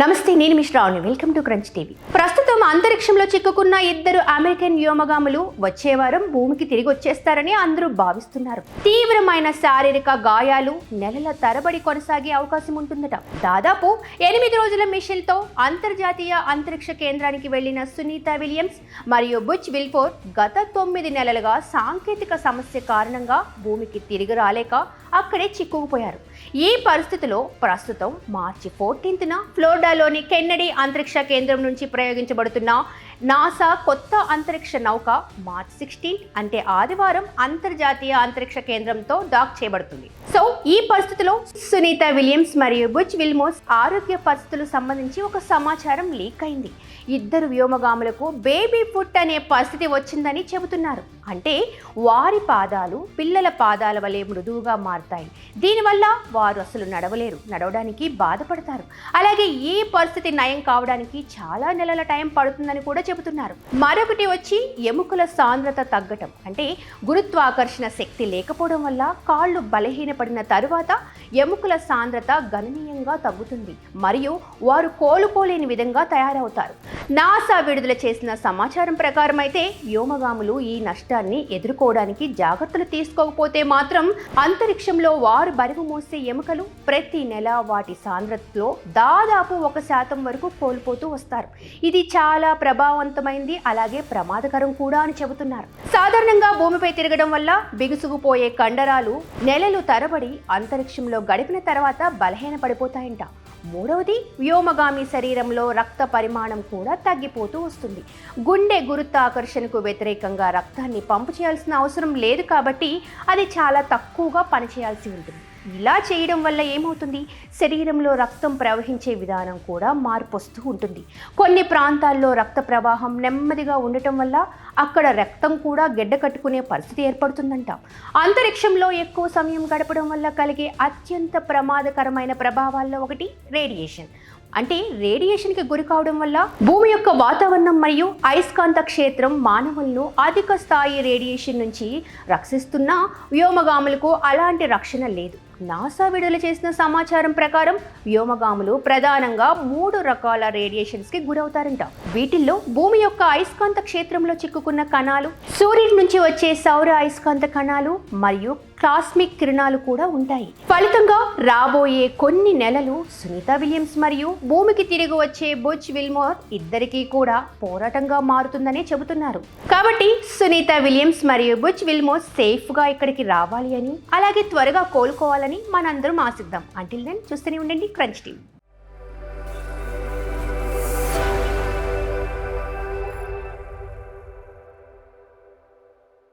నమస్తే నేను మీ వెల్కమ్ టు క్రంచ్ టీవీ. ప్రస్తుతం అంతరిక్షంలో చిక్కుకున్న ఇద్దరు అమెరికన్ వ్యోమగాములు వచ్చే వారం భూమికి తిరిగి వచ్చేస్తారని అందరూ భావిస్తున్నారు. తీవ్రమైన శారీరక గాయాలు నెలల తరబడి కొనసాగే అవకాశం ఉంటుందట. దాదాపు ఎనిమిది రోజుల మిషన్తో అంతర్జాతీయ అంతరిక్ష కేంద్రానికి వెళ్ళిన సునీత విలియమ్స్ మరియు బుచ్ విల్ఫోర్ గత తొమ్మిది నెలలుగా సాంకేతిక సమస్య కారణంగా భూమికి తిరిగి రాలేక అక్కడే చిక్కుకుపోయారు. ఈ పరిస్థితిలో ప్రస్తుతం మార్చి ఫోర్టీన్త్న ఫ్లోరిడాలోని కెన్నడీ అంతరిక్ష కేంద్రం నుంచి ప్రయోగించబడుతున్న இருக்குன்னா నాసా కొత్త అంతరిక్ష నౌక మార్చ్ సిక్స్టీన్ అంటే ఆదివారం అంతర్జాతీయ అంతరిక్ష కేంద్రంతో డాక్ చేయబడుతుంది. సో ఈ పరిస్థితిలో సునీత విలియమ్స్ మరియు బుచ్ విల్మోస్ ఆరోగ్య పరిస్థితులు సంబంధించి ఒక సమాచారం లీక్ అయింది. ఇద్దరు వ్యోమగాములకు బేబీ ఫుట్ అనే పరిస్థితి వచ్చిందని చెబుతున్నారు. అంటే వారి పాదాలు పిల్లల పాదాల వలె మృదువుగా మారుతాయి. దీనివల్ల వారు అసలు నడవలేరు నడవడానికి బాధపడతారు. అలాగే ఈ పరిస్థితి నయం కావడానికి చాలా నెలల టైం పడుతుందని కూడా చెబుతున్నారు. మరొకటి వచ్చి ఎముకల సాంద్రత తగ్గటం. అంటే గురుత్వాకర్షణ శక్తి లేకపోవడం వల్ల కాళ్ళు బలహీనపడిన తరువాత ఎముకల సాంద్రత గణనీయంగా తగ్గుతుంది. మరియు వారు కోలుకోలేని విధంగా తయారవుతారు. నాసా విడుదల చేసిన సమాచారం ప్రకారం అయితే వ్యోమగాములు ఈ నష్టాన్ని ఎదుర్కోవడానికి జాగ్రత్తలు తీసుకోకపోతే మాత్రం అంతరిక్షంలో వారు బరువు మోసే ఎముకలు ప్రతి నెల వాటి సాంద్రతలో దాదాపు ఒక శాతం వరకు కోల్పోతూ వస్తారు. ఇది చాలా ప్రభావవంతమైంది అలాగే ప్రమాదకరం కూడా అని చెబుతున్నారు. సాధారణంగా భూమిపై తిరగడం వల్ల బిగుసుకుపోయే కండరాలు నెలలు తరబడి అంతరిక్షంలో గడిపిన తర్వాత బలహీన పడిపోతాయంట మూడవది వ్యోమగామి శరీరంలో రక్త పరిమాణం కూడా తగ్గిపోతూ వస్తుంది. గుండె గురుత్వాకర్షణకు వ్యతిరేకంగా రక్తాన్ని పంపు చేయాల్సిన అవసరం లేదు కాబట్టి అది చాలా తక్కువగా పనిచేయాల్సి ఉంటుంది. ఇలా చేయడం వల్ల ఏమవుతుంది? శరీరంలో రక్తం ప్రవహించే విధానం కూడా మార్పు వస్తూ ఉంటుంది. కొన్ని ప్రాంతాల్లో రక్త ప్రవాహం నెమ్మదిగా ఉండటం వల్ల అక్కడ రక్తం కూడా గెడ్డ కట్టుకునే పరిస్థితి ఏర్పడుతుందంట. అంతరిక్షంలో ఎక్కువ సమయం గడపడం వల్ల కలిగే అత్యంత ప్రమాదకరమైన ప్రభావాల్లో ఒకటి రేడియేషన్. అంటే రేడియేషన్కి గురి కావడం వల్ల భూమి యొక్క వాతావరణం మరియు అయస్కాంత క్షేత్రం మానవులను అధిక స్థాయి రేడియేషన్ నుంచి రక్షిస్తున్న వ్యోమగాములకు అలాంటి రక్షణ లేదు. నాసా విడుదల చేసిన సమాచారం ప్రకారం వ్యోమగాములు ప్రధానంగా మూడు రకాల రేడియేషన్స్కి గురవుతారంట. వీటిల్లో భూమి యొక్క అయస్కాంత క్షేత్రంలో చిక్కుకున్న కణాలు సూర్యుడి నుంచి వచ్చే సౌర అయస్కాంత కణాలు మరియు కాస్మిక్ కిరణాలు కూడా ఉంటాయి. ఫలితంగా రాబోయే కొన్ని నెలలు సునీత విలియమ్స్ మరియు భూమికి తిరిగి వచ్చే బుచ్ విల్మోర్ ఇద్దరికీ కూడా పోరాటంగా మారుతుందని చెబుతున్నారు. కాబట్టి సునీత విలియమ్స్ మరియు బుచ్ విల్మోర్ సేఫ్గా ఇక్కడికి రావాలి అని అలాగే త్వరగా కోలుకోవాలని మనందరం ఆశిద్దాం. అంటిల్ దెన్ చూస్తూనే ఉండండి. Crunch TV